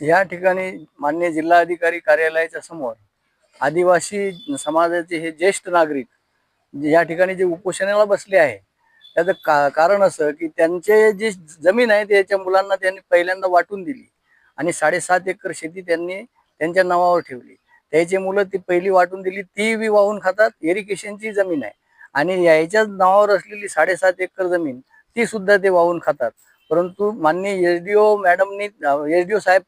या ठिकाणी मान्य जिल्हाधिकारी कार्यालयाच्या समोर आदिवासी समाजाचे हे ज्येष्ठ नागरिक या ठिकाणी जे उपोषणाला बसले आहे त्याचं का कारण असं की त्यांचे जे जमीन आहे त्याच्या मुलांना त्यांनी पहिल्यांदा वाटून दिली आणि साडेसात एकर शेती त्यांनी त्यांच्या नावावर ठेवली. त्याची मुलं ती पहिली वाटून दिली ती बी वाहून खातात एरिकेशनची जमीन आहे. आणि याच्याच नावावर असलेली साडेसात एकर जमीन ती सुद्धा ते वाहून खातात. परंतु माननीय एस डी ओ मॅडमनी एस डी ओ साहेब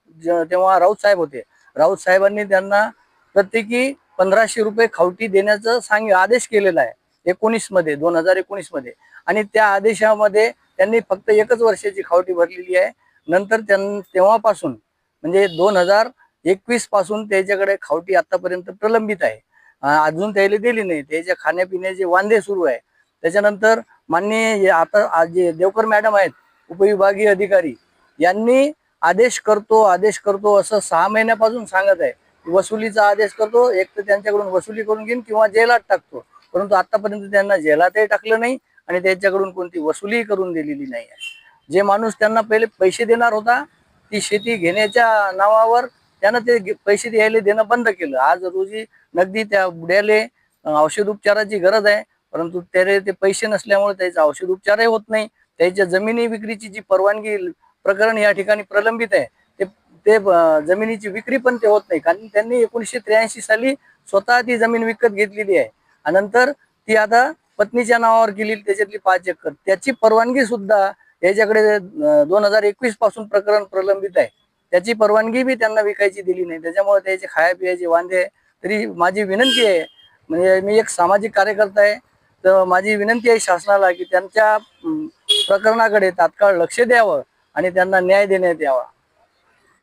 तेव्हा राऊत साहेब होते. राऊत साहेबांनी त्यांना प्रत्येकी पंधराशे रुपये खावटी देण्याचं सांग आदेश केलेला आहे. एकोणीसमध्ये दोन हजार एकोणीसमध्ये आणि त्या आदेशामध्ये त्यांनी फक्त एकच वर्षाची खावटी भरलेली आहे. नंतर त्यां तेव्हापासून म्हणजे दोन हजार एकवीसपासून त्याच्याकडे खावटी आतापर्यंत प्रलंबित आहे. अजून त्याला दिली नाही. त्याच्या खाण्यापिण्याचे वांदे सुरू आहे. त्याच्यानंतर माननीय आता जे देवकर मॅडम आहेत उपविभागीय अधिकारी यांनी आदेश करतो आदेश करतो असं सहा महिन्यापासून सांगत आहे. वसुलीचा आदेश करतो एक तर त्यांच्याकडून वसुली करून घेईन किंवा जेलात टाकतो. परंतु आतापर्यंत त्यांना जेलातही टाकलं नाही आणि त्यांच्याकडून कोणती वसुली करून दिलेली नाही आहे. जे माणूस त्यांना पहिले पैसे देणार होता ती शेती घेण्याच्या नावावर त्यानं ते पैसे द्यायला देणं बंद केलं. आज रोजी नगदी त्या बुड्याले औषधोपचाराची औषध उपचाराची गरज आहे परंतु त्याने ते पैसे नसल्यामुळे त्याचा औषध उपचारही होत नाही. त्याच्या जमिनी विक्रीची जी परवानगी प्रकरण या ठिकाणी प्रलंबित आहे ते ते जमिनीची विक्री पण ते होत नाही. कारण त्यांनी एकोणीसशे त्र्याऐंशी साली स्वतः ती जमीन विकत घेतलेली आहे. आणि नंतर ती आता पत्नीच्या नावावर गेली त्याच्यातली पाच एकर. त्याची परवानगी सुद्धा याच्याकडे दोन हजार एकवीसपासून प्रकरण प्रलंबित आहे. त्याची परवानगी बी त्यांना विकायची दिली नाही. त्याच्यामुळे त्याचे खाया पियाचे वांदे आहे. तरी माझी विनंती आहे. म्हणजे मी एक सामाजिक कार्यकर्ता आहे. तर माझी विनंती आहे शासनाला की त्यांच्या प्रकरणाकडे तात्काळ लक्ष द्यावं आणि त्यांना न्याय देण्यात यावा.